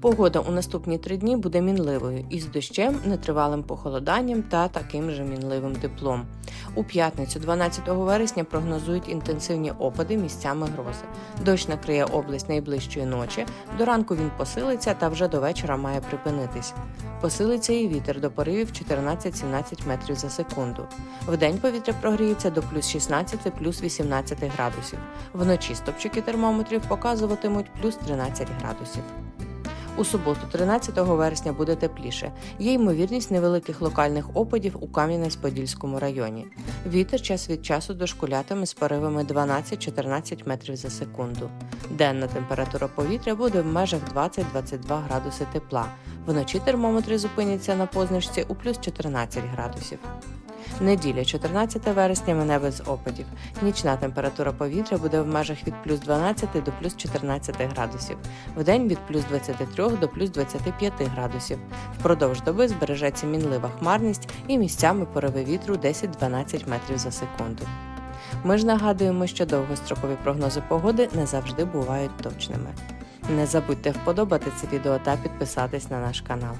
Погода у наступні три дні буде мінливою із дощем, нетривалим похолоданням та таким же мінливим теплом. У п'ятницю, 12 вересня, прогнозують інтенсивні опади місцями грози. Дощ накриє область найближчої ночі. До ранку він посилиться та вже до вечора має припинитись. Посилиться і вітер до поривів 14-17 метрів за секунду. Вдень повітря прогріється до плюс 16, плюс 18 градусів. Вночі стопчики термометрів показуватимуть плюс 13 градусів. У суботу, 13 вересня, буде тепліше. Є ймовірність невеликих локальних опадів у Кам'янець-Подільському районі. Вітер час від часу дошкулятиме з поривами 12-14 метрів за секунду. Денна температура повітря буде в межах 20-22 градуси тепла. Вночі термометри зупиняться на позначці у плюс 14 градусів. Неділя, 14 вересня, мине без опадів. Нічна температура повітря буде в межах від плюс 12 до плюс 14 градусів. Вдень від плюс 23 до плюс 25 градусів. Впродовж доби збережеться мінлива хмарність і місцями пориви вітру 10-12 метрів за секунду. Ми ж нагадуємо, що довгострокові прогнози погоди не завжди бувають точними. Не забудьте вподобати це відео та підписатись на наш канал.